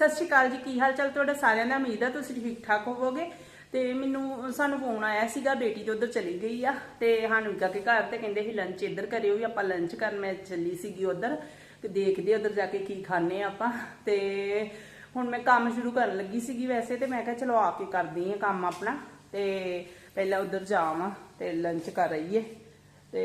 ਸਤਿ ਸ਼੍ਰੀ ਅਕਾਲ ਜੀ, ਕੀ ਹਾਲ ਚਾਲ ਤੁਹਾਡਾ? ਸਾਰਿਆਂ ਦਾ ਉਮੀਦ ਹੈ ਤੁਸੀਂ ਠੀਕ ਠਾਕ ਹੋਵੋਗੇ। ਤੇ ਮੈਨੂੰ ਸਾਨੂੰ ਫੋਨ ਆਇਆ ਸੀਗਾ, ਬੇਟੀ ਤੇ ਉਧਰ ਚਲੀ ਗਈ ਆ। ਤੇ ਹਾਨੂਕਾ ਕੇ ਘਰ ਤੇ ਕਹਿੰਦੇ ਸੀ ਲੰਚ ਇੱਧਰ ਕਰਿਓ ਵੀ ਆਪਾਂ ਲੰਚ ਕਰਨ। ਮੈਂ ਚੱਲੀ ਸੀਗੀ ਉਧਰ ਤੇ ਦੇਖਦੇ ਉਧਰ ਜਾ ਕੇ ਕੀ ਖਾਣੇ ਆ ਆਪਾਂ। ਤੇ ਹੁਣ ਮੈਂ ਕੰਮ ਸ਼ੁਰੂ ਕਰਨ ਲੱਗੀ ਸੀਗੀ ਵੈਸੇ ਤੇ ਮੈਂ ਕਿਹਾ ਚਲੋ ਆ ਕੇ ਕਰਦੀ ਆ ਕੰਮ ਆਪਣਾ। ਤੇ ਪਹਿਲਾਂ ਉਧਰ ਜਾਵਾਂ ਤੇ ਲੰਚ ਕਰ ਰਹੀਏ ਤੇ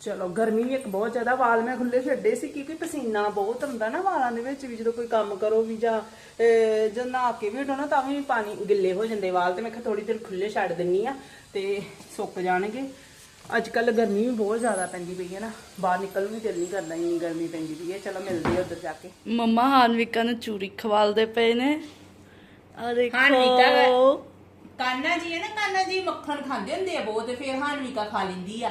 ਚਲੋ ਗਰਮੀ ਵੀ ਇੱਕ ਬਹੁਤ ਜ਼ਿਆਦਾ ਵਾਲ ਮੈਂ ਖੁੱਲੇ ਛੱਡੇ ਸੀ ਕਿਉਂਕਿ ਪਸੀਨਾ ਬਹੁਤ ਹੁੰਦਾ ਨਾ ਵਾਲਾਂ ਦੇ ਵਿੱਚ ਵੀ ਜਦੋਂ ਕੋਈ ਕੰਮ ਕਰੋ ਵੀ ਜਾਂ ਜਦ ਨਹਾ ਕੇ ਵੀ ਉਠੋ ਨਾ ਤਾਂ ਵੀ ਪਾਣੀ ਗਿੱਲੇ ਹੋ ਜਾਂਦੇ ਵਾਲ ਤੇ ਮੈਂ ਕਿਹਾ ਥੋੜੀ ਦੇਰ ਖੁੱਲੇ ਛੱਡ ਦਿੰਨੀ ਆ ਤੇ ਸੁੱਕ ਜਾਣਗੇ। ਅੱਜ ਕੱਲ ਗਰਮੀ ਵੀ ਬਹੁਤ ਜ਼ਿਆਦਾ ਪੈਂਦੀ ਪਈ ਹੈ ਨਾ ਬਾਹਰ ਨਿਕਲਣ ਨੂੰ ਦਿਲ ਨਹੀਂ ਕਰਦਾ ਇੰਨੀ ਗਰਮੀ ਪੈਂਦੀ ਪਈ ਹੈ। ਚਲੋ ਮਿਲਦੇ ਆ ਉੱਧਰ ਜਾ ਕੇ। ਮੰਮਾ ਹਾਨਵਿਕਾ ਨੂੰ ਚੂਰੀ ਖਵਾਲਦੇ ਪਏ ਨੇ। ਆ ਹਾਨਵਿਕਾ ਦੇਖੋ ਕਾਨਾ ਜੀ ਹੈ ਨਾ ਕਾਨਾ ਜੀ ਮੱਖਣ ਖਾਂਦੇ ਹੁੰਦੇ ਆ ਬਹੁਤ ਫਿਰ ਹਾਨਵਿਕਾ ਖਾ ਲੈਂਦੀ ਆ।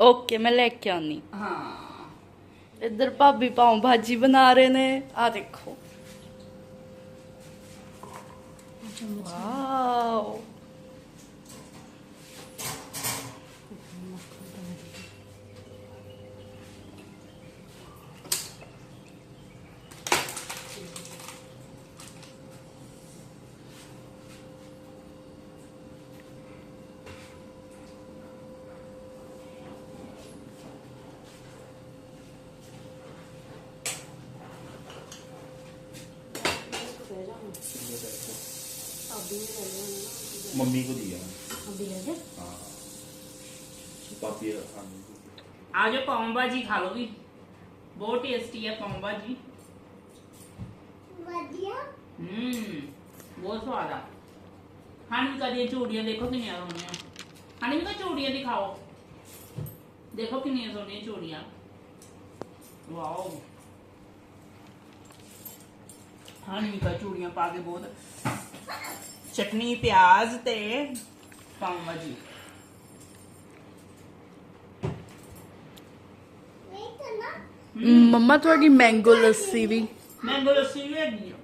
ਓਕੇ ਮੈਂ ਲੈ ਕੇ ਆਨੀ हाँ ਇੱਧਰ ਭਾਬੀ ਪਾਉ ਭਾਜੀ ਬਣਾ ਰਹੇ ਨੇ। ਆ ਦੇਖੋ। ਵਾਓ। मम्मी को दिया। हाँ। हाँ। आ जाओ पाव भाजी खा लो भी। बहुत टेस्टी है पाव भाजी। हम्म, बहुत स्वाद है हानी का दिया चूड़िया देखो कि हानी का चूड़िया दिखाओ। देखो कि सोनिया चूड़िया। वाह ਹਾਂ ਨਹੀਂ ਚੂੜੀਆਂ ਪਾ ਕੇ ਬਹੁਤ। ਚਟਨੀ ਪਿਆਜ਼ ਤੇ ਪਾਉ ਭਾਜੀ ਮੰਮਾ ਤੁਹਾਡੀ ਮੈਂਗੋ ਲੱਸੀ ਵੀ। ਮੈਂਗੋ ਲੱਸੀ ਵੀ ਹੈਗੀ ਆ।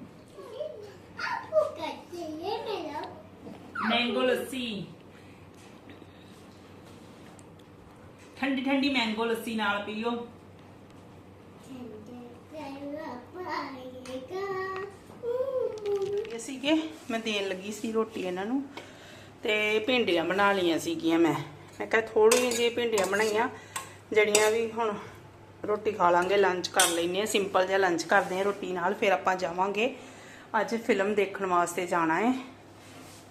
ਮੈਂਗੋ ਲੱਸੀ। ਠੰਡੀ ਠੰਡੀ ਮੈਂਗੋ ਲੱਸੀ ਨਾਲ ਪੀਓ ਸੀਗੇ, ਮੈਂ ਦੇਣ ਲੱਗੀ ਸੀ ਰੋਟੀ ਇਹਨਾਂ ਨੂੰ, ਤੇ ਭਿੰਡੀਆਂ ਬਣਾ ਲਈਆਂ ਸੀਗੀਆਂ ਮੈਂ। ਮੈਂ ਕਿਹਾ ਥੋੜੀਆਂ ਜਿਹੀਆਂ ਭਿੰਡੀਆਂ ਬਣਾਈਆਂ, ਜਿਹੜੀਆਂ ਵੀ ਹੁਣ ਰੋਟੀ ਖਾ ਲਾਂਗੇ ਲੰਚ ਕਰ ਲੈਨੇ ਆ ਸਿੰਪਲ ਜਿਹਾ ਲੰਚ ਕਰਦੇ ਆ ਰੋਟੀ ਨਾਲ, ਫਿਰ ਆਪਾਂ ਜਾਵਾਂਗੇ। ਅੱਜ ਫਿਲਮ ਦੇਖਣ ਵਾਸਤੇ ਜਾਣਾ ਹੈ।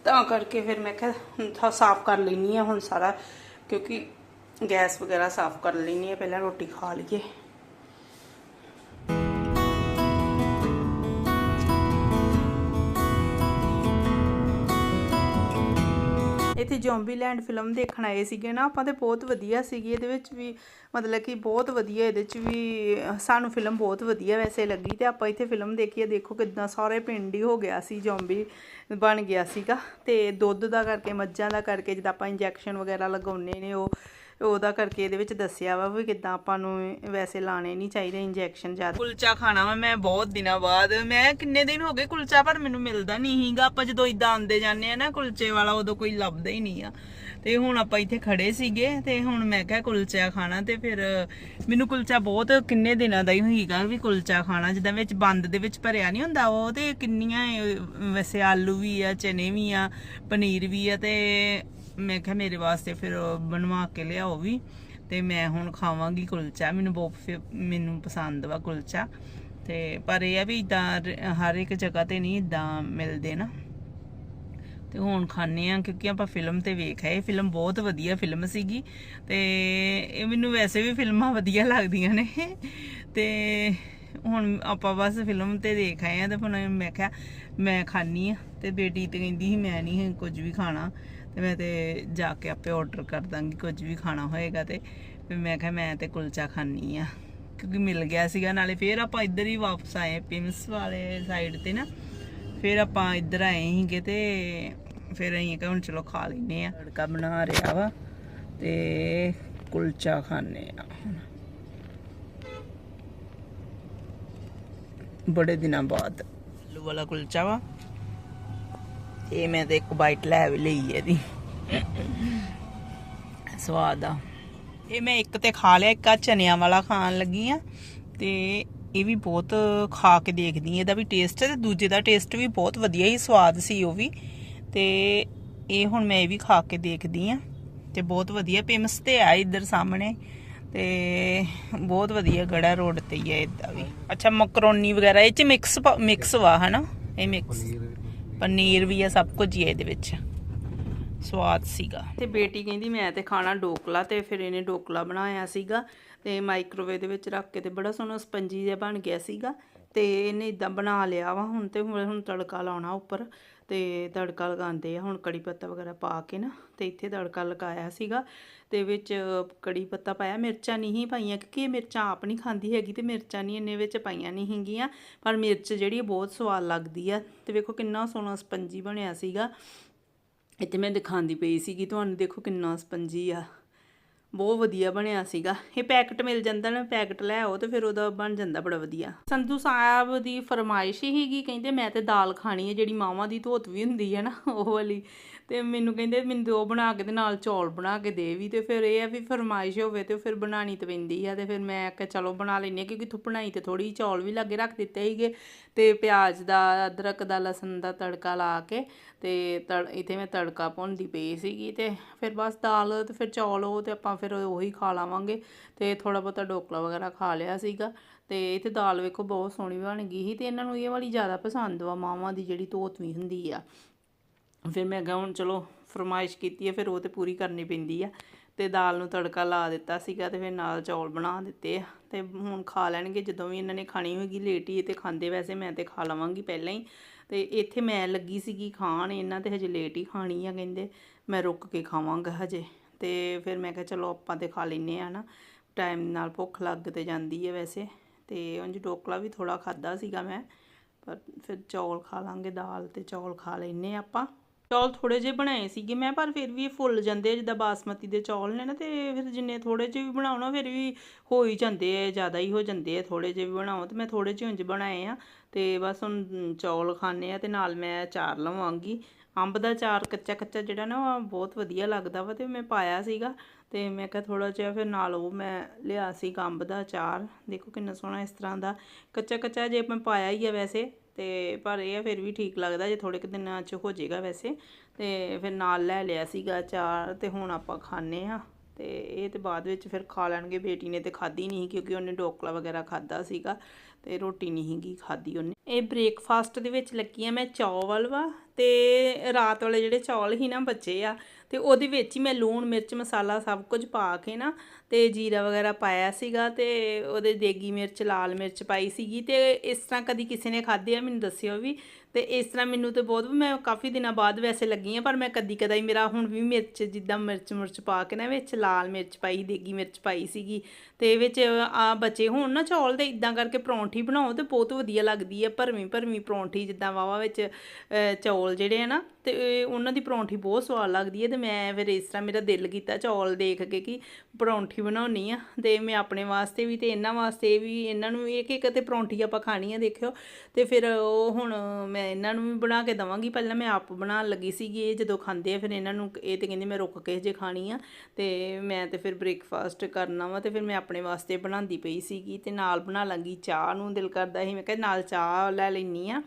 ਤਾਂ ਕਰਕੇ ਫਿਰ ਮੈਂ ਕਿਹਾ, ਹੁਣ ਥਾ ਸਾਫ਼ ਕਰ ਲੈਣੀ ਆ ਹੁਣ ਸਾਰਾ, ਕਿਉਂਕਿ ਗੈਸ ਵਗੈਰਾ ਸਾਫ਼ ਕਰ ਲੈਣੀ ਆ ਪਹਿਲਾਂ ਰੋਟੀ ਖਾ ਲਈਏ। ਇੱਥੇ ਜ਼ੋਂਬੀਲੈਂਡ ਫਿਲਮ ਦੇਖਣ ਆਏ ਸੀਗੇ ਨਾ, ਆਪਾਂ ਤੇ ਬਹੁਤ ਵਧੀਆ ਸੀਗੀ, ਇਹਦੇ ਵਿੱਚ ਵੀ ਮਤਲਬ ਕਿ ਬਹੁਤ ਵਧੀਆ, ਇਹਦੇ ਚ ਵੀ ਸਾਨੂੰ ਫਿਲਮ ਬਹੁਤ ਵਧੀਆ ਵੈਸੇ ਲੱਗੀ ਤੇ ਆਪਾਂ ਇੱਥੇ ਫਿਲਮ ਦੇਖੀਏ, ਦੇਖੋ ਕਿਦਾਂ ਸਾਰੇ ਪਿੰਡ ਹੀ ਹੋ ਗਿਆ ਸੀ ਜ਼ੋਂਬੀ ਬਣ ਗਿਆ ਸੀਗਾ ਤੇ ਦੁੱਧ ਦਾ ਕਰਕੇ, ਮੱਝਾਂ ਦਾ ਕਰਕੇ, ਜਿੱਦਾਂ ਆਪਾਂ ਇੰਜੈਕਸ਼ਨ ਵਗੈਰਾ ਲਗਾਉਣੇ ਨੇ, ਉਹ ਉਹਦਾ ਕਰਕੇ ਇਹਦੇ ਵਿੱਚ ਦੱਸਿਆ ਵਾ ਵੀ ਕਿੱਦਾਂ ਆਪਾਂ ਨੂੰ ਵੈਸੇ ਲਾਣੇ ਨਹੀਂ ਚਾਹੀਦੇ ਇੰਜੈਕਸ਼ਨ ਜ਼ਿਆਦਾ। ਕੁਲਚਾ ਖਾਣਾ ਵਾ ਮੈਂ ਬਹੁਤ ਦਿਨਾਂ ਬਾਅਦ। ਮੈਂ ਕਿੰਨੇ ਦਿਨ ਹੋ ਗਏ ਕੁਲਚਾ, ਪਰ ਮੈਨੂੰ ਮਿਲਦਾ ਨਹੀਂ ਹੀਗਾ ਆਪਾਂ ਜਦੋਂ ਇਦਾਂ ਆਉਂਦੇ ਜਾਂਦੇ ਆ ਨਾ ਕੁਲਚੇ ਵਾਲਾ, ਉਦੋਂ ਕੋਈ ਲੱਭਦਾ ਹੀ ਨਹੀਂ ਆ। ਤੇ ਹੁਣ ਆਪਾਂ ਇੱਥੇ ਖੜੇ ਸੀਗੇ ਤੇ ਹੁਣ ਮੈਂ ਕਿਹਾ ਕੁਲਚਾ ਖਾਣਾ ਤੇ ਫਿਰ ਮੈਨੂੰ ਕੁਲਚਾ ਬਹੁਤ ਕਿੰਨੇ ਦਿਨਾਂ ਦਾ ਹੀ ਹੋਈਗਾ ਵੀ ਕੁਲਚਾ ਖਾਣਾ। ਜਿੱਦਾਂ ਵਿੱਚ ਬੰਦ ਦੇ ਵਿੱਚ ਭਰਿਆ ਨਹੀਂ ਹੁੰਦਾ ਉਹ ਤੇ ਕਿੰਨੀਆਂ ਵੈਸੇ ਆਲੂ ਵੀ ਆ, ਚਨੇ ਵੀ ਆ, ਪਨੀਰ ਵੀ ਆ ਤੇ ਮੈਂ ਕਿਹਾ ਮੇਰੇ ਵਾਸਤੇ ਫਿਰ ਬਣਵਾ ਕੇ ਲਿਆਓ ਵੀ। ਤੇ ਮੈਂ ਹੁਣ ਖਾਵਾਂਗੀ ਕੁਲਚਾ। ਮੈਨੂੰ ਬਹੁਤ ਫਿਰ- ਮੈਨੂੰ ਪਸੰਦ ਵਾ ਕੁਲਚਾ। ਤੇ ਪਰ ਇਹ ਆ ਵੀ ਇਦਾਂ ਹਰ ਇੱਕ ਜਗ੍ਹਾ ਤੇ ਨਹੀਂ ਇਦਾਂ ਮਿਲਦੇ ਨਾ। ਤੇ ਹੁਣ ਖਾਣੇ ਆ ਕਿਉਂਕਿ ਆਪਾਂ ਫਿਲਮ ਤੇ ਵੇਖ ਆਏ। ਫਿਲਮ ਬਹੁਤ ਵਧੀਆ ਫਿਲਮ ਸੀਗੀ। ਤੇ ਇਹ ਮੈਨੂੰ ਵੈਸੇ ਵੀ ਫਿਲਮਾਂ ਵਧੀਆ ਲੱਗਦੀਆਂ ਨੇ। ਤੇ ਹੁਣ ਆਪਾਂ ਬਸ ਫਿਲਮ ਤੇ ਦੇਖ ਆਏ ਆ ਤੇ ਹੁਣ ਮੈਂ ਕਿਹਾ, ਮੈਂ ਖਾਣੀ ਆ ਤੇ ਬੇਟੀ ਤੇ ਕਹਿੰਦੀ ਸੀ, ਮੈਂ ਨਹੀਂ ਕੁਝ ਵੀ ਖਾਣਾ। ਤੇ ਮੈਂ ਤੇ ਜਾ ਕੇ ਆਪੇ ਆਰਡਰ ਕਰ ਦਾਂਗੀ, ਕੁਝ ਵੀ ਖਾਣਾ ਹੋਏਗਾ ਤੇ। ਮੈਂ ਕਿਹਾ, ਮੈਂ ਤੇ ਕੁਲਚਾ ਖਾਣੀ ਆ। ਕਿਉਂਕਿ ਮਿਲ ਗਿਆ ਸੀਗਾ, ਨਾਲੇ ਫੇਰ ਆਪਾਂ ਇੱਧਰ ਹੀ ਵਾਪਸ ਆਏ ਪਿਮਸ ਵਾਲੇ ਸਾਈਡ ਤੇ ਨਾ। ਫਿਰ ਆਪਾਂ ਇੱਧਰ ਆਏ ਸੀਗੇ ਤੇ ਫਿਰ ਅਸੀਂ ਕਿਹਾ, ਹੁਣ ਚਲੋ ਖਾ ਲੈਨੇ ਆ। ਤੜਕਾ ਬਣਾ ਰਿਹਾ ਵਾ ਤੇ ਕੁਲਚਾ ਖਾਣੇ ਆ ਹੁਣ। ਬੜੇ ਦਿਨਾਂ ਬਾਅਦ। ਆਲੂ ਵਾਲਾ ਕੁਲਚਾ ਵਾ। ਇਹ ਮੈਂ ਤੇ ਇੱਕ ਬਾਈਟ ਲੈ ਵੀ ਲਈ ਇਹਦੀ। ਸਵਾਦ ਆ। ਇਹ ਮੈਂ ਇੱਕ ਤੇ ਖਾ ਲਿਆ, ਇੱਕ ਆ ਚਨਿਆਂ ਵਾਲਾ ਖਾਣ ਲੱਗੀ ਆ। ਤੇ ਇਹ ਵੀ ਬਹੁਤ ਖਾ ਕੇ ਦੇਖਦੀ ਇਹਦਾ ਵੀ ਟੇਸਟ ਤੇ ਦੂਜੇ ਦਾ ਟੇਸਟ ਵੀ ਬਹੁਤ ਵਧੀਆ ਹੀ ਸਵਾਦ ਸੀ ਉਹ ਵੀ। ਤੇ ਇਹ ਹੁਣ ਮੈਂ ਇਹ ਵੀ ਖਾ ਕੇ ਦੇਖਦੀ ਆ ਤੇ ਬਹੁਤ ਵਧੀਆ ਫੇਮਸ ਤੇ ਆ ਇੱਧਰ ਸਾਹਮਣੇ। ਤੇ ਬਹੁਤ ਵਧੀਆ ਗੜਾ ਰੋਡ ਤੇ ਹੀ ਆ ਇਦਾਂ ਵੀ। ਅੱਛਾ ਮਕਰੋਨੀ ਵਗੈਰਾ ਇਹ ਚ ਮਿਕਸ ਮਿਕਸ ਵਾ ਹਨਾ? ਇਹ ਮਿਕਸ ਪਨੀਰ ਵੀ। ਆ ਸਭ ਕੁਝ ਹੀ ਆ ਇਹਦੇ ਵਿੱਚ। ਸਵਾਦ ਸੀਗਾ। ਤੇ ਬੇਟੀ ਕਹਿੰਦੀ ਮੈਂ ਤੇ ਖਾਣਾ ਡੋਕਲਾ ਤੇ ਫਿਰ ਇਹਨੇ ਡੋਕਲਾ ਬਣਾਇਆ ਸੀਗਾ ਤੇ ਮਾਈਕ੍ਰੋਵੇਵ ਦੇ ਵਿੱਚ ਰੱਖ ਕੇ ਤੇ ਬੜਾ ਸੋਹਣਾ ਸਪੰਜੀ ਜਿਹਾ ਬਣ ਗਿਆ ਸੀਗਾ ਤੇ ਇਹਨੇ ਇਦਾਂ ਬਣਾ ਲਿਆ ਵਾ ਹੁਣ ਤੇ ਹੁਣ ਤੜਕਾ ਲਾਉਣਾ ਉੱਪਰ ਤੇ ਤੜਕਾ ਲਗਾਉਂਦੇ ਆ ਹੁਣ ਕੜੀ ਪੱਤਾ ਵਗੈਰਾ ਪਾ ਕੇ ਨਾ ਤੇ ਇੱਥੇ ਤੜਕਾ ਲਗਾਇਆ ਸੀਗਾ ਤੇ ਵਿੱਚ ਕੜੀ ਪੱਤਾ ਪਾਇਆ, ਮਿਰਚਾਂ ਨਹੀਂ ਪਾਈਆਂ, ਕਿਉਂਕਿ ਇਹ ਮਿਰਚਾਂ ਆਪ ਨਹੀਂ ਖਾਂਦੀ ਹੈਗੀ ਤੇ ਮਿਰਚਾਂ ਨਹੀਂ ਇੰਨੇ ਵਿੱਚ ਪਾਈਆਂ ਨਹੀਂ ਹੈਗੀਆਂ, ਪਰ ਮਿਰਚ ਜਿਹੜੀ ਆ ਬਹੁਤ ਸਵਾਦ ਲੱਗਦੀ ਆ। ਤੇ ਵੇਖੋ ਕਿੰਨਾ ਸੋਹਣਾ ਸਪੰਜੀ ਬਣਿਆ ਸੀਗਾ। ਇੱਥੇ ਮੈਂ ਦਿਖਾਉਂਦੀ ਪਈ ਸੀਗੀ, ਤੁਹਾਨੂੰ ਦੇਖੋ ਕਿੰਨਾ ਸਪੰਜੀ ਆ। ਬਹੁਤ ਵਧੀਆ ਬਣਿਆ ਸੀਗਾ। ਇਹ ਪੈਕਟ ਮਿਲ ਜਾਂਦਾ ਨਾ, ਪੈਕਟ ਲੈ ਆਓ ਤੇ ਫਿਰ ਉਹਦਾ ਬਣ ਜਾਂਦਾ ਬੜਾ ਵਧੀਆ। ਸੰਧੂ ਸਾਹਿਬ ਦੀ ਫਰਮਾਇਸ਼ ਹੀਗੀ ਕਹਿੰਦੇ ਮੈਂ ਤੇ ਦਾਲ ਖਾਣੀ ਹੈ, ਜਿਹੜੀ ਮਾਵਾਂ ਦੀ ਧੋਤ ਵੀ ਹੁੰਦੀ ਹੈ ਨਾ, ਉਹ ਵਾਲੀ। ਤੇ ਮੈਨੂੰ ਕਹਿੰਦੇ ਮੈਨੂੰ ਦੋ ਬਣਾ ਕੇ ਤੇ ਨਾਲ ਚੌਲ ਬਣਾ ਕੇ ਦੇ ਵੀ, ਤੇ ਫਿਰ ਇਹ ਆ ਵੀ ਫਰਮਾਇਸ਼ ਹੋਵੇ ਤੇ ਫਿਰ ਬਣਾਣੀ ਤੇ ਪੈਂਦੀ ਆ, ਤੇ ਫਿਰ ਮੈਂ ਕਿਹਾ ਚਲੋ ਬਣਾ ਲੈਂਦੀ ਹਾਂ, ਕਿਉਂਕਿ ਥੁੱਪਣਾਈ ਤੇ ਥੋੜੀ ਚੌਲ ਵੀ ਲਾਗੇ ਰੱਖ ਦਿੱਤੇ ਸੀਗੇ। ਤੇ ਪਿਆਜ਼ ਦਾ, ਅਦਰਕ ਦਾ, ਲਸਣ ਦਾ ਤੜਕਾ ਲਾ ਕੇ ਤੇ ਤੜ, ਇੱਥੇ ਮੈਂ ਤੜਕਾ ਭੁੰਨਦੀ ਪਈ ਸੀਗੀ ਤੇ ਫਿਰ ਬਸ ਦਾਲ ਤੇ ਫਿਰ ਚੌਲ ਉਹ ਤੇ ਆਪਾਂ ਫਿਰ ਉਹੀ ਖਾ ਲਾਵਾਂਗੇ। ਤੇ ਥੋੜਾ ਬਹੁਤਾ ਡੋਕਲਾ ਵਗੈਰਾ ਖਾ ਲਿਆ ਸੀਗਾ। ਤੇ ਇੱਥੇ ਦਾਲ ਵੇਖੋ ਬਹੁਤ ਸੋਹਣੀ ਬਣ ਗਈ ਸੀ। ਤੇ ਇਹਨਾਂ ਨੂੰ ਇਹ ਵਾਲੀ ਜ਼ਿਆਦਾ ਪਸੰਦ ਵਾ, ਮਾਵਾਂ ਦੀ ਜਿਹੜੀ ਧੋਤਵੀਂ ਹੁੰਦੀ ਆ। ਫਿਰ ਮੈਂ ਕਿਹਾ ਹੁਣ ਚਲੋ ਫਰਮਾਇਸ਼ ਕੀਤੀ ਹੈ ਫਿਰ ਉਹ ਤੇ ਪੂਰੀ ਕਰਨੀ ਪੈਂਦੀ ਆ। ਤੇ ਦਾਲ ਨੂੰ ਤੜਕਾ ਲਾ ਦਿੱਤਾ ਸੀਗਾ ਤੇ ਫਿਰ ਨਾਲ ਚੌਲ ਬਣਾ ਦਿੱਤੇ ਆ। ਤੇ ਹੁਣ ਖਾ ਲੈਣਗੇ, ਜਦੋਂ ਵੀ ਇਹਨਾਂ ਨੇ ਖਾਣੀ ਹੋਏਗੀ ਲੇਟ ਹੀ, ਇਹ ਤੇ ਖਾਂਦੇ ਵੈਸੇ ਮੈਂ ਤੇ ਖਾ ਲਵਾਂਗੀ ਪਹਿਲਾਂ ਹੀ। ਤੇ ਇੱਥੇ ਮੈਂ ਲੱਗੀ ਸੀਗੀ ਖਾਣ, ਇਹਨਾਂ ਤੇ ਹਜੇ ਲੇਟ ਹੀ ਖਾਣੀ ਆ ਕਹਿੰਦੇ। ਮੈਂ ਰੁੱਕ ਕੇ ਖਾਵਾਂਗਾ ਹਜੇ। ਤੇ ਫਿਰ ਮੈਂ ਕਿਹਾ ਚਲੋ ਆਪਾਂ ਤੇ ਖਾ ਲੈਨੇ ਆ ਨਾ ਟਾਈਮ ਨਾਲ ਭੁੱਖ ਲੱਗ ਤੇ ਜਾਂਦੀ ਹੈ ਵੈਸੇ। ਤੇ ਉਂਝ ਢੋਕਲਾ ਵੀ ਥੋੜਾ ਖਾਦਾ ਸੀਗਾ ਮੈਂ, ਪਰ ਫਿਰ ਚੌਲ ਖਾ ਲਾਂਗੇ, ਦਾਲ ਤੇ ਚੌਲ ਖਾ ਲੈਨੇ ਆ ਆਪਾਂ। ਚੌਲ ਥੋੜੇ ਜਿਹੇ ਬਣਾਏ ਸੀਗੇ ਮੈਂ, ਪਰ ਫਿਰ ਵੀ ਇਹ ਫੁੱਲ ਜਾਂਦੇ ਆ, ਜਿੱਦਾਂ ਬਾਸਮਤੀ ਦੇ ਚੌਲ ਨੇ ਨਾ, ਤੇ ਫਿਰ ਜਿੰਨੇ ਥੋੜੇ ਜਿਹੇ ਵੀ ਬਣਾਉਣਾ, ਫਿਰ ਵੀ ਹੋ ਹੀ ਜਾਂਦੇ ਆ, ਜ਼ਿਆਦਾ ਹੀ ਹੋ ਜਾਂਦੇ ਆ ਥੋੜੇ ਜਿਹੇ ਵੀ ਬਣਾਓ, ਤੇ ਮੈਂ ਥੋੜੇ ਜਿਹੇ ਉਂਝ ਬਣਾਏ ਆ। ਤੇ ਬਸ ਹੁਣ ਚੌਲ ਖਾਣੇ ਆ ਤੇ ਨਾਲ ਮੈਂ ਚਾਰ ਲਵਾਂਗੀ। ਅੰਬ ਦਾ ਚਾਰ ਕੱਚਾ ਕੱਚਾ ਜਿਹੜਾ ਨਾ ਉਹ ਬਹੁਤ ਵਧੀਆ ਲੱਗਦਾ ਵਾ ਤੇ ਮੈਂ ਪਾਇਆ ਸੀਗਾ ਤੇ ਮੈਂ ਕਿਹਾ ਥੋੜਾ ਜਿਹਾ ਫਿਰ ਨਾਲ ਉਹ ਮੈਂ ਲਿਆ ਸੀ ਅੰਬ ਦਾ ਚਾਰ। ਦੇਖੋ ਕਿੰਨਾ ਸੋਹਣਾ ਇਸ ਤਰ੍ਹਾਂ ਦਾ ਕੱਚਾ ਕੱਚਾ ਜੇ ਮੈਂ ਪਾਇਆ ਹੀ ਆ ਵੈਸੇ ਤੇ ਪਰ ਇਹ ਫਿਰ ਵੀ ਠੀਕ ਲੱਗਦਾ ਜੇ ਥੋੜੇ ਕੁ ਦਿਨਾਂ ਚ ਹੋ ਜਾਏਗਾ ਵੈਸੇ। ਤੇ ਫਿਰ ਨਾਲ ਲੈ ਲਿਆ ਸੀਗਾ ਚਾਰ ਤੇ ਹੁਣ ਆਪਾਂ ਖਾਣੇ ਆ ਤੇ ਇਹ ਤੇ ਬਾਅਦ ਵਿੱਚ ਫਿਰ ਖਾ ਲੈਣਗੇ। ਬੇਟੀ ਨੇ ਤੇ ਖਾਧੀ ਨਹੀਂ ਕਿਉਂਕਿ ਉਹਨੇ ਡੋਕਲਾ ਵਗੈਰਾ ਖਾਦਾ ਸੀਗਾ ਤੇ ਰੋਟੀ ਨਹੀਂ ਹੈਗੀ ਖਾਧੀ ਉਹਨੇ। ਇਹ ਬ੍ਰੇਕਫਾਸਟ ਦੇ ਵਿੱਚ ਲੱਗੀ ਆ ਮੈਂ ਚੌਲ ਵਾ ਤੇ ਰਾਤ ਵਾਲੇ ਜਿਹੜੇ ਚੌਲ ਹੀ ਨਾ ਬਚੇ ਆ, ਤੇ ਉਹਦੇ ਵਿੱਚ ਹੀ ਮੈਂ ਲੂਣ, ਮਿਰਚ, ਮਸਾਲਾ ਸਭ ਕੁਝ ਪਾ ਕੇ ਨਾ ਤੇ ਜੀਰਾ ਵਗੈਰਾ ਪਾਇਆ ਸੀਗਾ ਤੇ ਉਹਦੇ ਦੇਗੀ ਮਿਰਚ, ਲਾਲ ਮਿਰਚ ਪਾਈ ਸੀਗੀ ਤੇ ਇਸ ਤਰ੍ਹਾਂ ਕਦੀ ਕਿਸੇ ਨੇ ਖਾਧੇ ਆ, ਮੈਨੂੰ ਦੱਸਿਓ ਵੀ ਤੇ ਇਸ ਤਰ੍ਹਾਂ ਮੈਨੂੰ ਤੇ ਬਹੁਤ, ਮੈਂ ਕਾਫੀ ਦਿਨਾਂ ਬਾਅਦ ਵੈਸੇ ਲੱਗੀ ਆ ਪਰ ਮੈਂ ਕਦੀ ਕਦਾਈ ਮੇਰਾ ਹੁਣ ਵੀ ਮਿਰਚ ਜਿੱਦਾਂ ਮਿਰਚ ਮਿਰਚ ਪਾ ਕੇ ਨਾ ਵਿੱਚ ਲਾਲ ਮਿਰਚ ਪਾਈ, ਦੇਗੀ ਮਿਰਚ ਪਾਈ ਸੀਗੀ ਤੇ ਵਿੱਚ ਆ ਬਚੇ ਹੋਣ ਨਾ ਚੌਲ ਤੇ ਇਦਾਂ ਕਰਕੇ ਪਰੌਂਠੀ ਬਣਾਓ ਤੇ ਬਹੁਤ ਵਧੀਆ ਲੱਗਦੀ ਹੈ, ਭਰਵੀਂ ਭਰਵੀਂ ਪਰੌਂਠੀ ਜਿੱਦਾਂ ਵਾਵਾ ਵਿੱਚ ਚੌਲ ਜਿਹੜੇ ਆ ਨਾ ਤੇ ਉਹਨਾਂ ਦੀ ਪਰੌਂਠੀ ਬਹੁਤ ਸਵਾਦ ਲੱਗਦੀ ਹੈ ਤੇ ਮੈਂ ਫਿਰ ਇਸ ਤਰ੍ਹਾਂ ਮੇਰਾ ਦਿਲ ਕੀਤਾ ਚੌਲ ਦੇਖ ਕੇ ਕਿ ਪਰੌਂਠੀ ਬਣਾਉਣੀ ਆ ਤੇ ਮੈਂ ਆਪਣੇ ਵਾਸਤੇ ਵੀ ਤੇ ਇਹਨਾਂ ਵਾਸਤੇ ਵੀ, ਇਹਨਾਂ ਨੂੰ ਇੱਕ ਇੱਕ ਤੇ ਪਰੌਂਠੀ ਆਪਾਂ ਖਾਣੀ ਆ ਦੇਖਿਓ ਤੇ ਫਿਰ ਉਹ ਹੁਣ ਮੈਂ ਇਹਨਾਂ ਨੂੰ ਵੀ ਬਣਾ ਕੇ ਦਵਾਂਗੀ। ਪਹਿਲਾਂ ਮੈਂ ਆਪ ਬਣਾਉਣ ਲੱਗੀ ਸੀਗੀ ਇਹ, ਜਦੋਂ ਖਾਂਦੇ ਆ ਫਿਰ ਇਹਨਾਂ ਨੂੰ ਇਹ ਤੇ ਕਹਿੰਦੇ ਮੈਂ ਰੁੱਕ ਕੇ ਜੇ ਖਾਣੀ ਆ ਤੇ ਮੈਂ ਤੇ ਫਿਰ ਬ੍ਰੇਕਫਾਸਟ ਕਰਨਾ ਵਾ ਤੇ ਫਿਰ ਮੈਂ ਆਪਣੇ ਵਾਸਤੇ ਬਣਾਉਂਦੀ ਪਈ ਸੀਗੀ ਤੇ ਨਾਲ ਬਣਾ ਲਾਂਗੀ ਚਾਹ ਨੂੰ ਦਿਲ ਕਰਦਾ ਸੀ। ਮੈਂ ਕਿਹਾ ਨਾਲ ਚਾਹ ਲੈ ਲੈਣੀ ਆ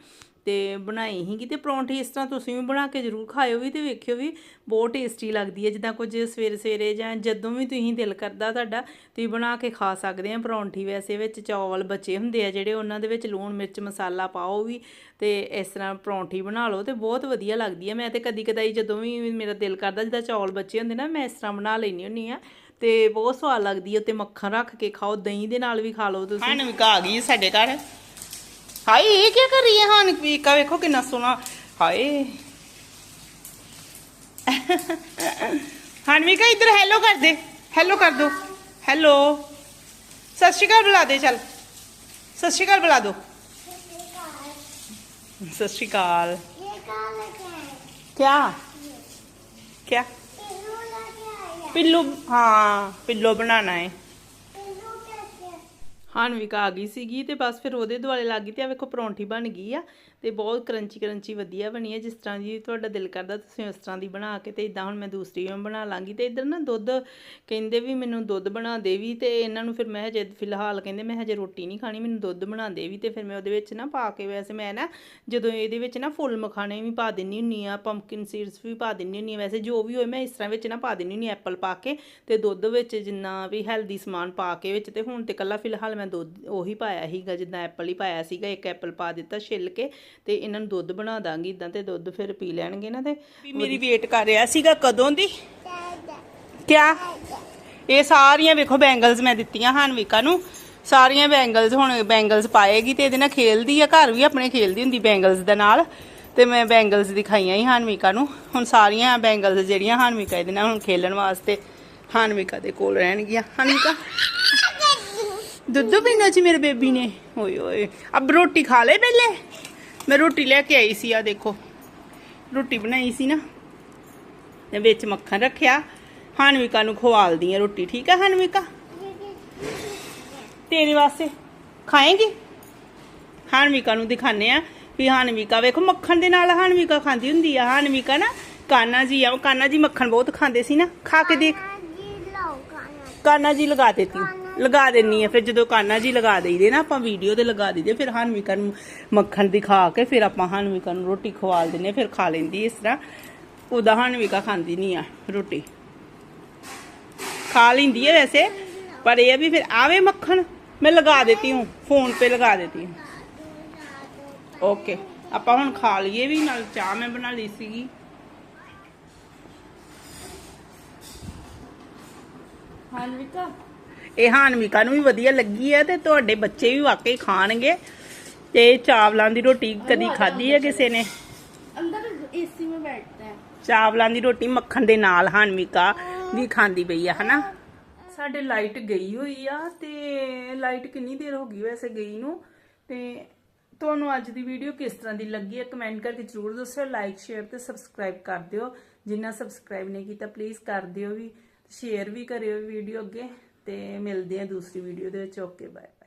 ਤੇ ਬਣਾਈ ਸੀਗੀ ਤੇ ਪਰੌਂਠੀ ਇਸ ਤਰ੍ਹਾਂ ਤੁਸੀਂ ਵੀ ਬਣਾ ਕੇ ਜ਼ਰੂਰ ਖਾਇਓ ਵੀ ਤੇ ਵੇਖਿਓ ਵੀ ਬਹੁਤ ਟੇਸਟੀ ਲੱਗਦੀ ਹੈ। ਜਿੱਦਾਂ ਕੁਝ ਸਵੇਰੇ ਸਵੇਰੇ ਜਾਂ ਜਦੋਂ ਵੀ ਤੁਸੀਂ ਦਿਲ ਕਰਦਾ ਤੁਹਾਡਾ, ਤੁਸੀਂ ਬਣਾ ਕੇ ਖਾ ਸਕਦੇ ਆ ਪਰੌਂਠੀ। ਵੈਸੇ ਵਿੱਚ ਚੌਲ ਬਚੇ ਹੁੰਦੇ ਆ ਜਿਹੜੇ ਉਹਨਾਂ ਦੇ ਵਿੱਚ ਲੂਣ, ਮਿਰਚ, ਮਸਾਲਾ ਪਾਓ ਵੀ ਤੇ ਇਸ ਤਰ੍ਹਾਂ ਪਰੌਂਠੀ ਬਣਾ ਲਓ ਤੇ ਬਹੁਤ ਵਧੀਆ ਲੱਗਦੀ ਹੈ ਮੈਂ ਤੇ ਕਦੀ ਕਦਾਈ ਜਦੋਂ ਵੀ ਮੇਰਾ ਦਿਲ ਕਰਦਾ ਜਿੱਦਾਂ ਚੌਲ ਬਚੇ ਹੁੰਦੇ ਨਾ, ਮੈਂ ਇਸ ਤਰ੍ਹਾਂ ਬਣਾ ਲੈਣੀ ਹੁੰਨੀ ਆ ਤੇ ਬਹੁਤ ਸਵਾਦ ਲੱਗਦੀ ਹੈ ਤੇ ਮੱਖਣ ਰੱਖ ਕੇ ਖਾਓ, ਦਹੀਂ ਦੇ ਨਾਲ ਵੀ ਖਾ ਲਓ ਤੁਸੀਂ। ਹਾਂ ਨਵੀਕਾ ਆ ਗਈ ਸਾਡੇ ਘਰ। ਹਾਏ ਇਹ ਕੀ ਕਰ ਰਹੀ ਹੈ ਹਾਂ ਨਵੀਕਾ ਵੇਖੋ ਕਿੰਨਾ ਸੋਹਣਾ ਹਾਏ ਹਨਵੀਕਾ ਇੱਧਰ ਹੈਲੋ ਕਰ ਦੇ ਹੈਲੋ ਕਰ ਦੋ ਹੈਲੋ ਸਤਿ ਸ਼੍ਰੀ ਅਕਾਲ ਬੁਲਾ ਦੇ ਚੱਲ ਸਤਿ ਸ਼੍ਰੀ ਅਕਾਲ ਬੁਲਾ ਦੋ ਸਤਿ ਸ਼੍ਰੀ ਅਕਾਲ ये कहाँ लेके आए ਕਿਆ ਕਿਆ पिल्लू लेके आए ਹਾਨਵਿਕਾ ਆ ਗਈ ਸੀਗੀ ਤੇ ਬਸ ਫਿਰ ਉਹਦੇ ਦੁਆਲੇ ਲੱਗ ਗਈ ਤੇ ਆ ਵੇਖੋ ਪਰੌਂਠੀ ਬਣ ਗਈ ਆ। ਤੇ ਬਹੁਤ ਕਰੰਚੀ ਕਰੰਚੀ ਵਧੀਆ ਬਣੀ ਹੈ, ਜਿਸ ਤਰ੍ਹਾਂ ਦੀ ਤੁਹਾਡਾ ਦਿਲ ਕਰਦਾ ਤੁਸੀਂ ਉਸ ਤਰ੍ਹਾਂ ਦੀ ਬਣਾ ਕੇ ਤੇ ਇਦਾਂ ਹੁਣ ਮੈਂ ਦੂਸਰੀ ਵੀ ਬਣਾ ਲਾਂਗੀ ਤੇ ਇਧਰ ਨਾ ਦੁੱਧ ਕਹਿੰਦੇ ਵੀ ਮੈਨੂੰ ਦੁੱਧ ਬਣਾ ਦੇ ਵੀ ਤੇ ਇਹਨਾਂ ਨੂੰ ਫਿਰ ਮੈਂ ਹਜੇ ਫਿਲਹਾਲ ਕਹਿੰਦੇ ਮੈਂ ਹਜੇ ਰੋਟੀ ਨਹੀਂ ਖਾਣੀ, ਮੈਨੂੰ ਦੁੱਧ ਬਣਾ ਦੇ ਵੀ ਤੇ ਫਿਰ ਮੈਂ ਉਹਦੇ ਵਿੱਚ ਨਾ ਪਾ ਕੇ ਵੈਸੇ ਮੈਂ ਨਾ ਜਦੋਂ ਇਹਦੇ ਵਿੱਚ ਨਾ ਫੁੱਲ ਮਖਾਣੇ ਵੀ ਪਾ ਦਿੰਨੀ ਹੁੰਨੀ ਆ ਪੰਪਕਿਨ ਸੀਡਸ ਵੀ ਪਾ ਦਿੰਨੀ ਹੁੰਨੀ ਆ ਵੈਸੇ ਜੋ ਵੀ ਹੋਏ ਮੈਂ ਇਸ ਤਰ੍ਹਾਂ ਵਿੱਚ ਨਾ ਪਾ ਦਿੰਨੀ ਹੁੰਨੀ ਐਪਲ ਪਾ ਕੇ ਤੇ ਦੁੱਧ ਵਿੱਚ ਜਿੰਨਾ ਵੀ ਹੈਲਦੀ ਸਮਾਨ ਪਾ ਕੇ ਵਿੱਚ ਤੇ ਹੁਣ ਤੇ ਕੱਲਾ ਫਿਲਹਾਲ ਮੈਂ ਦੁੱਧ ਉਹੀ ਪਾਇਆ ਸੀਗਾ, ਜਿੱਦਾਂ ਐਪਲ ਹੀ ਪਾਇਆ ਸੀਗਾ, ਇੱਕ ਐਪਲ ਪਾ ਦਿੱਤਾ ਛਿੱਲ ਕੇ ਤੇ ਇਹਨਾਂ ਨੂੰ ਦੁੱਧ ਬਣਾ ਦਾਂਗੀ ਇਦਾਂ ਤੇ ਦੁੱਧ ਫਿਰ ਪੀ ਲੈਣਗੇ ਨਾ ਤੇ ਮੇਰੀ ਵੇਟ ਕਰ ਰਿਹਾ ਸੀਗਾ ਕਦੋਂ ਦੀ? ਕਿਆ? ਇਹ ਸਾਰੀਆਂ ਵੇਖੋ ਬੈਂਗਲਸ ਮੈਂ ਦਿੱਤੀਆਂ ਹਾਨਵਿਕਾ ਨੂੰ। ਸਾਰੀਆਂ ਬੈਂਗਲਸ ਹੁਣ ਬੈਂਗਲਸ ਪਾਏਗੀ ਤੇ ਇਹਦੇ ਨਾਲ ਖੇਲਦੀ ਆ, ਘਰ ਵੀ ਆਪਣੇ ਖੇਲਦੀ ਹੁੰਦੀ ਬੈਂਗਲਸ ਦੇ ਨਾਲ। ਤੇ ਮੈਂ ਬੈਂਗਲਸ ਦਿਖਾਈਆਂ ਹੀ ਹਾਨਵਿਕਾ ਨੂੰ। ਹੁਣ ਸਾਰੀਆਂ ਬੈਂਗਲਸ ਜਿਹੜੀਆਂ ਹਾਨਵਿਕਾ ਇਹਦੇ ਨਾਲ ਹੁਣ ਖੇਲਣ ਵਾਸਤੇ ਹਾਨਵਿਕਾ ਦੇ ਕੋਲ ਰਹਿਣਗੀਆਂ। ਹਾਨਵਿਕਾ? ਦੁੱਧ ਪੀਣਾ ਸੀ ਮੇਰੇ ਬੇਬੀ ਨੇ। ਓਏ ਓਏ। ਅਬ ਰੋਟੀ ਖਾ ਲੈ ਪਹਿਲੇ? ਮੈਂ ਰੋਟੀ ਲੈ ਕੇ ਆਈ ਸੀ ਆ ਦੇਖੋ। ਰੋਟੀ ਬਣਾਈ ਸੀ ਨਾ। ਤੇ ਵਿੱਚ ਮੱਖਣ ਰੱਖਿਆ। ਹਨਵਿਕਾ ਨੂੰ ਖਵਾਲਦੀ ਆ ਰੋਟੀ ਠੀਕ ਆ ਹਨਵਿਕਾ? ਤੇਰੇ ਵਾਸਤੇ। ਖਾਏਂਗੀ? ਹਨਵਿਕਾ ਨੂੰ ਦਿਖਾਣੇ ਆ ਵੀ ਹਨਵਿਕਾ ਵੇਖੋ ਮੱਖਣ ਦੇ ਨਾਲ ਹਨਵਿਕਾ ਖਾਂਦੀ ਹੁੰਦੀ ਆ। ਹਨਵਿਕਾ ਨਾ ਕਾਨਾ ਜੀ ਆ ਕਾਨਾ ਜੀ ਮੱਖਣ ਬਹੁਤ ਖਾਂਦੇ ਸੀ ਨਾ। ਖਾ ਕੇ ਦੇਖ। ਕਾਨਾ ਜੀ ਲਗਾ ਦਿੱਤੀ। ਲਗਾ ਦੇਣੀ ਆ, ਫਿਰ ਜਦੋਂ ਕਾਨਾ ਜੀ ਲਗਾ ਦੇਈਦੇ ਨਾ, ਆਪਾਂ ਵੀਡੀਓ ਤੇ ਲਗਾ ਦਈਦੇ, ਫਿਰ ਹਾਨਵਿਕਾ ਨੂੰ ਮੱਖਣ ਦਿਖਾ ਕੇ, ਫਿਰ ਆਪਾਂ ਹਨਵਿਕਾ ਨੂੰ ਰੋਟੀ ਖਵਾਲ ਦਿੰਨੇ ਫਿਰ ਖਾ ਲੈਂਦੀ ਇਸ ਤਰ੍ਹਾਂ। ਉਹਦਾ ਹਾਨਵਿਕਾ ਖਾਂਦੀ ਨਹੀਂ ਆ ਰੋਟੀ। ਖਾ ਲੈਂਦੀ ਹੈ ਵੈਸੇ, ਪਰ ਇਹ ਵੀ ਫਿਰ ਆਵੇ ਮੱਖਣ, ਮੈਂ ਲਗਾ ਦੇਤੀ ਹੂੰ ਫੋਨ पे ਲਗਾ ਦੇਤੀ ਹੂੰ। ਓਕੇ ਆਪਾਂ ਹੁਣ ਖਾ ਲਈਏ ਵੀ, ਨਾਲ ਚਾਹ ਮੈਂ ਬਣਾ ਲਈ ਸੀਗੀ। ਹਾਨਵਿਕਾ ਇਹ ਹਾਨਮਿਕਾ ਨੂੰ ਵੀ ਵਧੀਆ ਲੱਗੀ ਹੈ ਤੇ ਤੁਹਾਡੇ ਬੱਚੇ ਵੀ ਵਾਕਈ ਖਾਣਗੇ। ਤੇ ਚਾਵਲਾਂ ਦੀ ਰੋਟੀ ਕਦੀ ਖਾਧੀ ਹੈ ਕਿਸੇ ਨੇ? ਅੰਦਰ ਏਸੀ ਵਿੱਚ ਬੈਠਦਾ ਚਾਵਲਾਂ ਦੀ ਰੋਟੀ ਮੱਖਣ ਦੇ ਨਾਲ ਹਾਨਮਿਕਾ ਵੀ ਖਾਂਦੀ ਪਈ ਆ ਹਨਾ? ਸਾਡੇ ਲਾਈਟ ਗਈ ਹੋਈ ਆ ਤੇ ਲਾਈਟ ਕਿੰਨੀ ਦੇਰ ਹੋ ਗਈ ਵੈਸੇ ਗਈ ਨੂੰ? ਤੇ ਤੁਹਾਨੂੰ ਅੱਜ ਦੀ ਵੀਡੀਓ ਕਿਸ ਤਰ੍ਹਾਂ ਦੀ ਲੱਗੀ ਹੈ ਕਮੈਂਟ ਕਰਕੇ ਜ਼ਰੂਰ ਦੱਸਿਓ ਲਾਈਕ ਸ਼ੇਅਰ ਤੇ ਸਬਸਕ੍ਰਾਈਬ ਕਰ ਦਿਓ। ਜਿੰਨਾ ਸਬਸਕ੍ਰਾਈਬ ਨਹੀਂ ਕੀਤਾ ਪਲੀਜ਼ ਕਰ ਦਿਓ ਵੀ ਸ਼ੇਅਰ ਵੀ ਕਰਿਓ ਵੀਡੀਓ ਅੱਗੇ। ਤੇ ਮਿਲਦੇ ਆ ਦੂਸਰੀ ਵੀਡੀਓ ਦੇ ਵਿੱਚ ਓਕੇ ਬਾਏ